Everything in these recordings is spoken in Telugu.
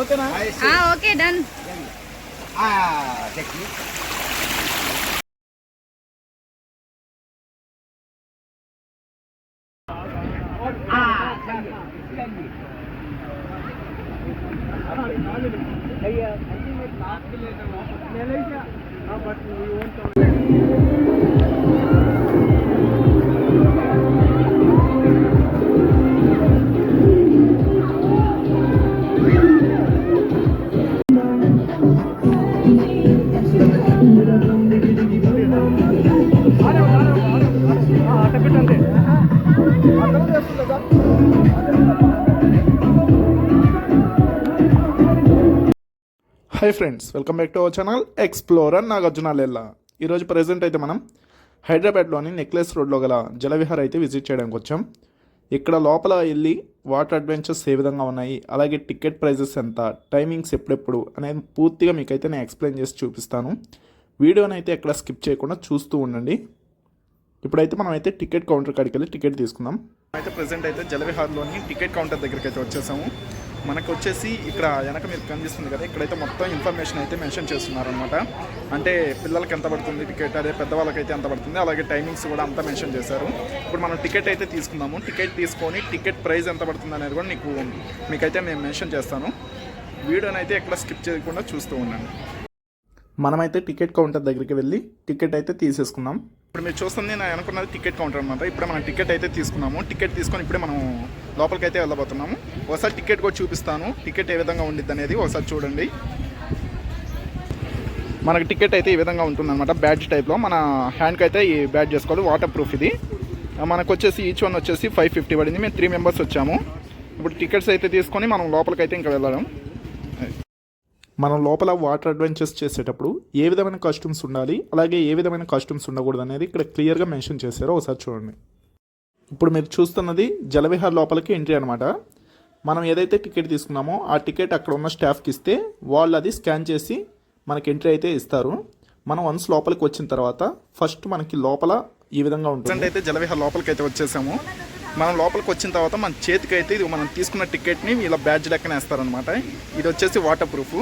ఓకేనా ఆ, okay done hi friends welcome back to our channel explorer Nagarjuna Lella ఈరోజు ప్రజెంట్ అయితే మనం హైదరాబాద్లోని నెక్లెస్ రోడ్లో గల జలవిహార్ అయితే విజిట్ చేయడానికి వచ్చాం. ఇక్కడ లోపల వెళ్ళి వాటర్ అడ్వెంచర్స్ ఏ విధంగా ఉన్నాయి అలాగే టికెట్ ప్రైజెస్ ఎంత టైమింగ్స్ ఎప్పుడెప్పుడు అనేది పూర్తిగా మీకైతే నేను ఎక్స్ప్లెయిన్ చేసి చూపిస్తాను. వీడియోని అయితే ఎక్కడ స్కిప్ చేయకుండా చూస్తూ ఉండండి. ఇప్పుడైతే మనం అయితే టికెట్ కౌంటర్ కాడికి వెళ్ళి టికెట్ తీసుకుందాం. అయితే ప్రెసెంట్ అయితే జలవిహార్లోని టికెట్ కౌంటర్ దగ్గరికి అయితే వచ్చేసాము. మనకు వచ్చేసి ఇక్కడ వెనక మీరు కనిపిస్తుంది కదా ఇక్కడైతే మొత్తం ఇన్ఫర్మేషన్ అయితే మెన్షన్ చేస్తున్నారు అనమాట అంటే పిల్లలకి ఎంత పడుతుంది టికెట్ అదే పెద్దవాళ్ళకైతే ఎంత పడుతుంది అలాగే టైమింగ్స్ కూడా అంతా మెన్షన్ చేశారు. ఇప్పుడు మనం టికెట్ అయితే తీసుకుందాము. టికెట్ తీసుకొని టికెట్ ప్రైస్ ఎంత పడుతుంది అనేది కూడా నీకు మీకైతే నేను మెన్షన్ చేస్తాను. వీడియోనైతే అయితే ఎక్కడ స్కిప్ చేయకుండా చూస్తూ ఉన్నాను మనమైతే టికెట్ కౌంటర్ దగ్గరికి వెళ్ళి టికెట్ అయితే తీసేసుకుందాం ఇప్పుడు మీరు చూస్తుంది నేను అనుకున్నది టికెట్ కౌంటర్ అనమాట ఇప్పుడే మనం టికెట్ అయితే తీసుకున్నాము. టికెట్ తీసుకొని ఇప్పుడే మనం లోపలికి అయితే వెళ్ళబోతున్నాము. ఒకసారి టికెట్ కూడా చూపిస్తాను. టికెట్ ఏ విధంగా ఉండిద్ది అనేది ఒకసారి చూడండి. మనకి టికెట్ అయితే ఈ విధంగా ఉంటుంది అనమాట బ్యాడ్జ్ టైప్లో. మన హ్యాండ్కి అయితే ఈ బ్యాడ్జ్ చేసుకోవాలి. వాటర్ ప్రూఫ్ ఇది మనకు వచ్చేసి ఈచ్ వన్ వచ్చేసి ఫైవ్ ఫిఫ్టీ పడింది. మేము త్రీ మెంబర్స్ వచ్చాము. ఇప్పుడు టికెట్స్ అయితే తీసుకొని మనం లోపలికి అయితే ఇంకా వెళ్ళడం మనం లోపల వాటర్ అడ్వెంచర్స్ చేసేటప్పుడు ఏ విధమైన కాస్ట్యూమ్స్ ఉండాలి అలాగే ఏ విధమైన కాస్ట్యూమ్స్ ఉండకూడదు అనేది ఇక్కడ క్లియర్గా మెన్షన్ చేశారో. ఒకసారి చూడండి. ఇప్పుడు మీరు చూస్తున్నది జలవిహార్ లోపలికి ఎంట్రీ అనమాట మనం ఏదైతే టికెట్ తీసుకున్నామో ఆ టికెట్ అక్కడ ఉన్న స్టాఫ్కి ఇస్తే వాళ్ళు అది స్కాన్ చేసి మనకి ఎంట్రీ అయితే ఇస్తారు. మనం వన్స్ లోపలికి వచ్చిన తర్వాత ఫస్ట్ మనకి లోపల ఈ విధంగా ఉంటుంది. అయితే జలవిహార్ లోపలికి అయితే వచ్చేసాము. మనం లోపలికి వచ్చిన తర్వాత మన చేతికి అయితే ఇది మనం తీసుకున్న టికెట్ని ఇలా బ్యాడ్జ్ లెక్కన వేస్తారనమాట ఇది వచ్చేసి వాటర్ ప్రూఫ్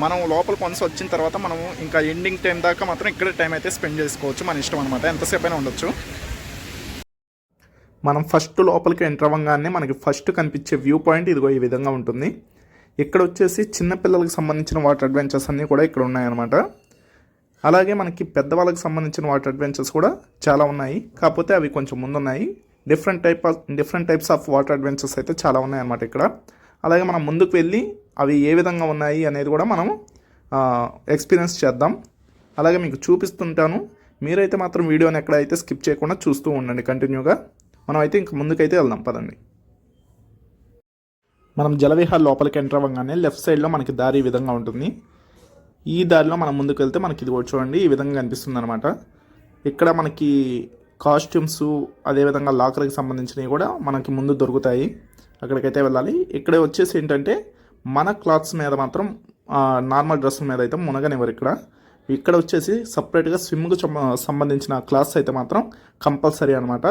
మనం లోపల వన్స్ వచ్చిన తర్వాత మనం ఇంకా ఎండింగ్ టైం దాకా మాత్రం ఇక్కడే టైం అయితే స్పెండ్ చేసుకోవచ్చు. మన ఇష్టం అనమాట ఎంతసేపు అయినా ఉండొచ్చు. మనం ఫస్ట్ లోపలికి ఎంటర్ అవ్వగానే మనకి ఫస్ట్ కనిపించే వ్యూ పాయింట్ ఇదిగో ఈ విధంగా ఉంటుంది. ఇక్కడ వచ్చేసి చిన్నపిల్లలకు సంబంధించిన వాటర్ అడ్వెంచర్స్ అన్నీ కూడా ఇక్కడ ఉన్నాయన్నమాట. అలాగే మనకి పెద్దవాళ్ళకి సంబంధించిన వాటర్ అడ్వెంచర్స్ కూడా చాలా ఉన్నాయి. కాకపోతే అవి కొంచెం ముందున్నాయి. Different type of different types of water adventures అయితే చాలా ఉన్నాయన్నమాట ఇక్కడ. అలాగే మనం ముందుకు వెళ్ళి అవి ఏ విధంగా ఉన్నాయి అనేది కూడా మనం ఎక్స్పీరియన్స్ చేద్దాం. అలాగే మీకు చూపిస్తుంటాను. మీరైతే మాత్రం వీడియోని ఎక్కడైతే స్కిప్ చేయకుండా చూస్తూ ఉండండి కంటిన్యూగా మనం అయితే ఇంక ముందుకైతే వెళ్దాం పదండి. మనం జలవిహార్ లోపలికి ఎంటర్ అవ్వగానే లెఫ్ట్ సైడ్లో మనకి దారి ఈ విధంగా ఉంటుంది. ఈ దారిలో మనం ముందుకు వెళ్తే మనకి ఇది చూడండి ఈ విధంగా కనిపిస్తుంది అనమాట ఇక్కడ మనకి కాస్ట్యూమ్స్ అదేవిధంగా లాకర్కి సంబంధించినవి కూడా మనకి ముందు దొరుకుతాయి. అక్కడికైతే వెళ్ళాలి. ఇక్కడ వచ్చేసి ఏంటంటే మన క్లాత్స్ మీద మాత్రం నార్మల్ డ్రెస్సుల మీద అయితే మునగనివ్వరు ఇక్కడ. ఇక్కడ వచ్చేసి సపరేట్గా స్విమ్కు సంబంధించిన క్లాత్స్ అయితే మాత్రం కంపల్సరీ అనమాట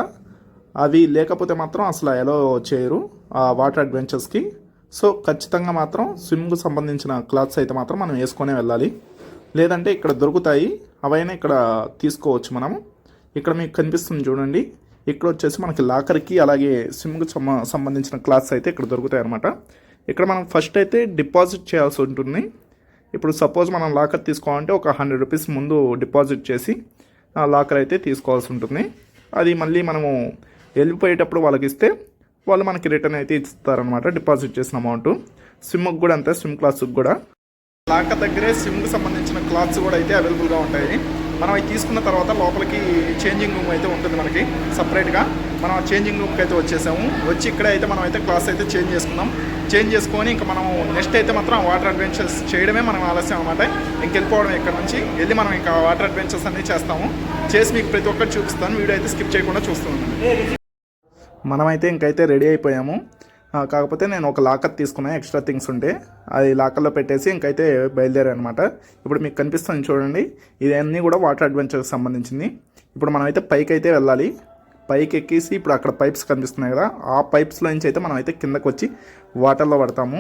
అవి లేకపోతే మాత్రం అసలు ఎలో చేయరు ఆ వాటర్ అడ్వెంచర్స్కి సో ఖచ్చితంగా మాత్రం స్విమ్కు సంబంధించిన క్లాత్స్ అయితే మాత్రం మనం వేసుకొనే వెళ్ళాలి. లేదంటే ఇక్కడ దొరుకుతాయి అవైనా ఇక్కడ తీసుకోవచ్చు మనం. ఇక్కడ మీకు కనిపిస్తుంది చూడండి. ఇక్కడ వచ్చేసి మనకి లాకర్కి అలాగే స్విమ్కు సంబంధించిన క్లాత్స్ అయితే ఇక్కడ దొరుకుతాయి అనమాట ఇక్కడ మనం ఫస్ట్ అయితే డిపాజిట్ చేయాల్సి ఉంటుంది. ఇప్పుడు సపోజ్ మనం లాకర్ తీసుకోవాలంటే ఒక హండ్రెడ్ రూపీస్ ముందు డిపాజిట్ చేసి ఆ లాకర్ అయితే తీసుకోవాల్సి ఉంటుంది. అది మళ్ళీ మనము వెళ్ళిపోయేటప్పుడు వాళ్ళకి ఇస్తే వాళ్ళు మనకి రిటర్న్ అయితే ఇస్తారనమాట డిపాజిట్ చేసిన అమౌంట్ స్విమ్కి కూడా అంతే స్విమ్ క్లాస్కి కూడా. లాకర్ దగ్గరే సిమ్కి సంబంధించిన క్లాత్స్ కూడా అయితే అవైలబుల్గా ఉంటాయి. మనం అవి తీసుకున్న తర్వాత లోపలికి చేంజింగ్ రూమ్ అయితే ఉంటుంది మనకి సపరేట్గా మనం చేంజింగ్ రూమ్కి అయితే వచ్చేసాము. వచ్చి ఇక్కడ అయితే మనం అయితే క్లాస్ అయితే చేంజ్ చేసుకున్నాం చేంజ్ చేసుకొని ఇంకా మనం నెక్స్ట్ అయితే మాత్రం వాటర్ అడ్వెంచర్స్ చేయడమే మనం ఆలస్యం అనమాట ఇంకెళ్ళిపోవడం ఇక్కడ నుంచి. వెళ్ళి మనం ఇంకా వాటర్ అడ్వెంచర్స్ అన్నీ చేస్తాము. చేసి మీకు ప్రతి ఒక్కటి చూపిస్తాను. వీడియో అయితే స్కిప్ చేయకుండా చూస్తూ ఉన్నాను మనమైతే ఇంకైతే రెడీ అయిపోయాము. కాకపోతే నేను ఒక లాకర్ తీసుకున్నాను ఎక్స్ట్రా థింగ్స్ ఉంటే. అది లాకర్లో పెట్టేసి ఇంకైతే బయలుదేరాను అనమాట ఇప్పుడు మీకు కనిపిస్తుంది చూడండి. ఇదన్నీ కూడా వాటర్ అడ్వెంచర్కి సంబంధించింది. ఇప్పుడు మనమైతే పైకి అయితే వెళ్ళాలి. పైకి ఎక్కేసి ఇప్పుడు అక్కడ పైప్స్ కనిపిస్తున్నాయి కదా ఆ పైప్స్లో నుంచి అయితే మనం అయితే కిందకు వచ్చి వాటర్లో పడతాము.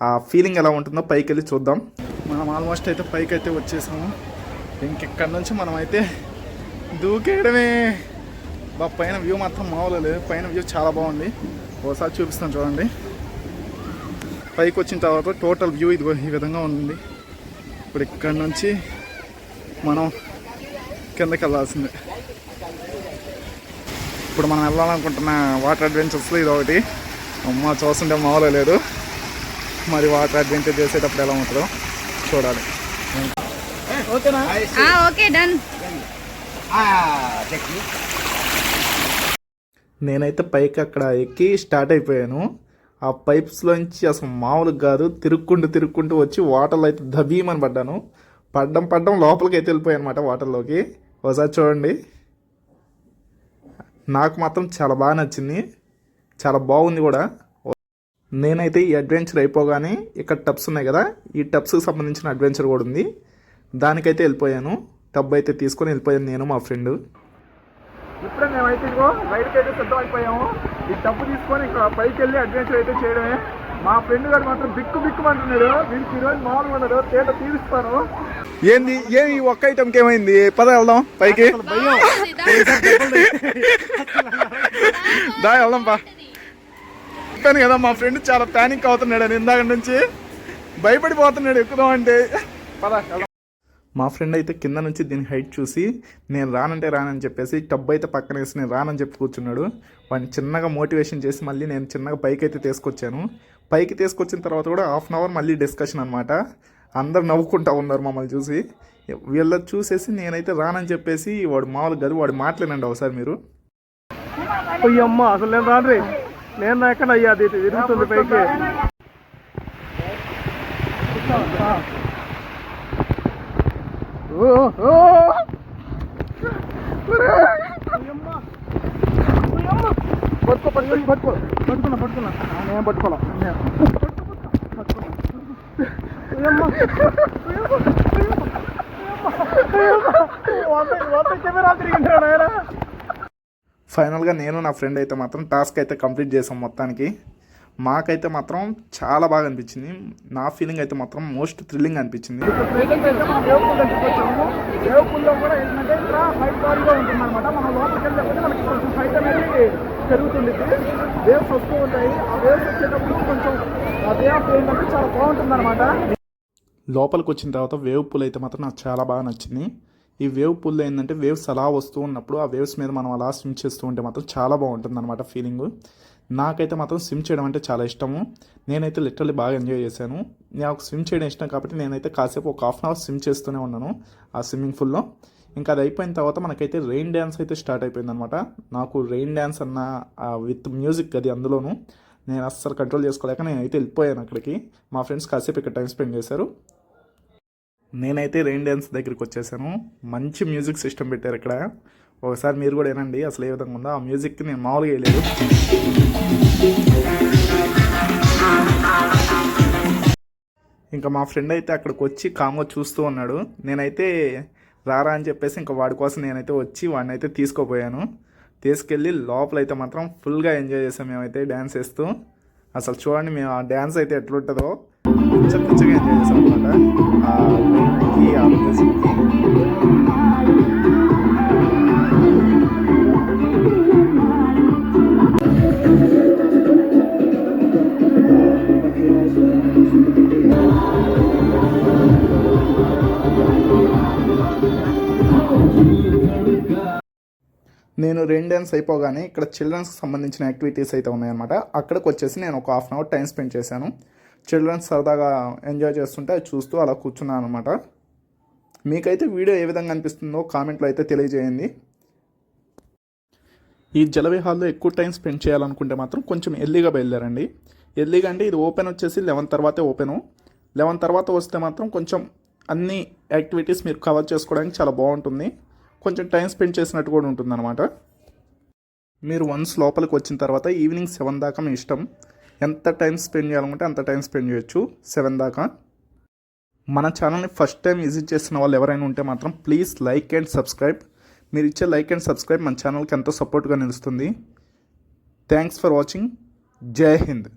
ఆ ఫీలింగ్ ఎలా ఉంటుందో పైకి వెళ్ళి చూద్దాం. మనం ఆల్మోస్ట్ అయితే పైకి అయితే వచ్చేసాము ఇంకెక్కడి నుంచి మనం అయితే దూకేయడమే. బా పైన వ్యూ మాత్రం మామూలు లేదు. పైన వ్యూ చాలా బాగుంది. ఒకసారి చూపిస్తాను చూడండి. పైకి వచ్చిన తర్వాత టోటల్ వ్యూ ఇది ఈ విధంగా ఉంది. ఇప్పుడు ఇక్కడి నుంచి మనం కిందకి వెళ్ళాల్సిందే. ఇప్పుడు మనం వెళ్ళాలనుకుంటున్న వాటర్ అడ్వెంచర్స్లో ఇది ఒకటి అమ్మ చూస్తుంటే మామూలు లేదు. మరి వాటర్ అడ్వెంచర్ చేసేటప్పుడు ఎలా ఉంటుందో చూడాలి. ఓకేనా ఆ ఓకే డన్. నేనైతే పైకి అక్కడ ఎక్కి స్టార్ట్ అయిపోయాను. ఆ పైప్స్లోంచి అసలు మామూలు కాదు. తిరుక్కుంటూ తిరుక్కుంటూ వచ్చి వాటర్లో అయితే దబీమని పడ్డాను. పడ్డం పడ్డం లోపలికి అయితే వెళ్ళిపోయాను అనమాట వాటర్లోకి. ఒకసారి చూడండి. నాకు మాత్రం చాలా బాగా నచ్చింది. చాలా బాగుంది కూడా. నేనైతే ఈ అడ్వెంచర్ అయిపోగానే ఇక్కడ టబ్స్ ఉన్నాయి కదా ఈ టబ్స్కి సంబంధించిన అడ్వెంచర్ కూడా ఉంది. దానికైతే వెళ్ళిపోయాను. టబ్ అయితే తీసుకొని వెళ్ళిపోయాను నేను మా ఫ్రెండ్. ఇప్పుడే మేమైతే ఇదిగో రైడ్కి అయితే సిద్ధం అయిపోయాము. ఈ టబ్ తీసుకొని ఇక్కడ పైకి వెళ్ళి అడ్వెంచర్ అయితే చేయడమే. మా ఫ్రెండ్ గారు మాత్రం బిక్కు బిక్కు అంటున్నాడు. వీరికి ఈరోజు మామూలుగా ఉన్నాడు. తేట తీరుస్తాను. ఏంది? ఏమి ఒక్క ఐటమ్కి ఏమైంది? పద వెళ్దాం పైకి. దా వెళ్దాం పా. చెప్పాను కదా మా ఫ్రెండ్ చాలా ప్యానిక్ అవుతున్నాడు అని ఇందాక నుంచి. భయపడిపోతున్నాడు ఎక్కుదాం అంటే. పద. మా ఫ్రెండ్ అయితే కింద నుంచి దీని హైట్ చూసి నేను రానంటే రానని చెప్పేసి టబ్ అయితే పక్కన వేసి నేను రానని చెప్పి కూర్చున్నాడు. వాడిని చిన్నగా మోటివేషన్ చేసి మళ్ళీ నేను చిన్నగా పైకి అయితే తీసుకొచ్చాను. పైకి తీసుకొచ్చిన తర్వాత కూడా హాఫ్ అన్ అవర్ మళ్ళీ డిస్కషన్ అనమాట అందరు నవ్వుకుంటా ఉన్నారు మమ్మల్ని చూసి. వీళ్ళ చూసేసి నేనైతే రానని చెప్పేసి వాడు మామూలు గది వాడు మాట్లాడండి ఒకసారి మీరు. అమ్మ అసలు నేను రాను నేను ఎక్కడ అయ్యా? అది తిరుగుతుంది పైకి. పట్టుకో పట్టుకో పట్టుకో. పట్టుకున్నా పట్టుకున్నా. నేను. పట్టుకోవాలా కెమెరా తిరిగింటాడు ఆయన ఫైనల్గా నేను నా ఫ్రెండ్ అయితే మాత్రం టాస్క్ అయితే కంప్లీట్ చేసాం మొత్తానికి. మాకైతే మాత్రం చాలా బాగా అనిపించింది. నా ఫీలింగ్ అయితే మాత్రం మోస్ట్ థ్రిల్లింగ్ అనిపించింది. కూడా ఏంటంటే లోపలికి పెరుగుతుంది వేవ్స్ వస్తూ ఉంటాయి. ఆ వేవ్స్ వచ్చేటప్పుడు కొంచెం ఆ వేవ్ ఏంటంటే చాలా బాగుంటుంది అనమాట లోపలికి వచ్చిన తర్వాత వేవ్ పూల్ అయితే మాత్రం నాకు చాలా బాగా నచ్చింది. ఈ వేవ్ పూల్లో ఏంటంటే వేవ్స్ అలా వస్తూ ఉన్నప్పుడు ఆ వేవ్స్ మీద మనం అలా స్విమ్ చేస్తూ ఉంటే మాత్రం చాలా బాగుంటుంది అనమాట ఫీలింగ్ నాకైతే మాత్రం స్విమ్ చేయడం అంటే చాలా ఇష్టము. నేనైతే లిటరల్లీ బాగా ఎంజాయ్ చేశాను. నాకు స్విమ్ చేయడం ఇష్టం కాబట్టి నేనైతే కాసేపు ఒక హాఫ్ అన్ అవర్ స్విమ్ చేస్తూనే ఉన్నాను ఆ స్విమ్మింగ్ పూల్లో ఇంకా అది అయిపోయిన తర్వాత మనకైతే రెయిన్ డ్యాన్స్ అయితే స్టార్ట్ అయిపోయింది అనమాట నాకు రెయిన్ డ్యాన్స్ అన్న విత్ మ్యూజిక్ అది అందులోనూ నేను అస్సలు కంట్రోల్ చేసుకోలేక నేను అయితే వెళ్ళిపోయాను అక్కడికి. మా ఫ్రెండ్స్ కాసేపు ఇక్కడ టైం స్పెండ్ చేశారు. నేనైతే రెయిన్ డ్యాన్స్ దగ్గరికి వచ్చేసాను. మంచి మ్యూజిక్ సిస్టమ్ పెట్టారు ఇక్కడ. ఒకసారి మీరు కూడా వినండి అసలు ఏ విధంగా ఉందో. ఆ మ్యూజిక్కి నేను మామూలుగా వేయలేదు ఇంకా మా ఫ్రెండ్ అయితే అక్కడికి వచ్చి కామ్గా చూస్తూ ఉన్నాడు. నేనైతే రారా అని చెప్పేసి ఇంకా వాడి కోసం నేనైతే వచ్చి వాడిని అయితే తీసుకోపోయాను. తీసుకెళ్ళి లోపలైతే మాత్రం ఫుల్గా ఎంజాయ్ చేసాం మేమైతే డ్యాన్స్ వేస్తూ. అసలు చూడండి మేము ఆ డ్యాన్స్ అయితే ఎట్లుంటుందో. పిచ్చ పిచ్చగా ఎంజాయ్ చేసాం అనమాట ఆ ఆ మ్యూజిక్కి నేను రెండు డేన్స్ అయిపోగానే ఇక్కడ చిల్డ్రన్స్కి సంబంధించిన యాక్టివిటీస్ అయితే ఉన్నాయన్నమాట. అక్కడికి వచ్చేసి నేను ఒక half an hour time spend చేశాను. చిల్డ్రన్స్ సరదాగా ఎంజాయ్ చేస్తుంటే అది చూస్తూ అలా కూర్చున్నాను అనమాట మీకైతే వీడియో ఏ విధంగా అనిపిస్తుందో కామెంట్లో అయితే తెలియజేయండి. ఈ జలవిహాల్లో ఎక్కువ టైం స్పెండ్ చేయాలనుకుంటే మాత్రం కొంచెం ఎర్లీగా బయలుదేరండి. ఎర్లీగా అంటే ఇది ఓపెన్ వచ్చేసి లెవెన్ తర్వాతే ఓపెను లెవెన్ తర్వాత వస్తే మాత్రం కొంచెం అన్ని యాక్టివిటీస్ మీరు కవర్ చేసుకోవడానికి చాలా బాగుంటుంది. కొంచెం టైం స్పెండ్ చేసినట్టు కూడా ఉంటుందన్నమాట. మీరు వన్స్ లోపలికి వచ్చిన తర్వాత ఈవినింగ్ సెవెన్ దాకా మీ ఇష్టం. ఎంత టైం స్పెండ్ చేయాలనుకుంటే అంత టైం స్పెండ్ చేయొచ్చు. సెవెన్ దాకా. మన ఛానల్ని ఫస్ట్ టైం విజిట్ చేస్తున్న వాళ్ళు ఎవరైనా ఉంటే మాత్రం ప్లీజ్ లైక్ అండ్ సబ్స్క్రైబ్. మీరు ఇచ్చే లైక్ అండ్ సబ్స్క్రైబ్ మన ఛానల్కి ఎంతో సపోర్ట్గా నిలుస్తుంది. Thanks for watching. Jai Hind.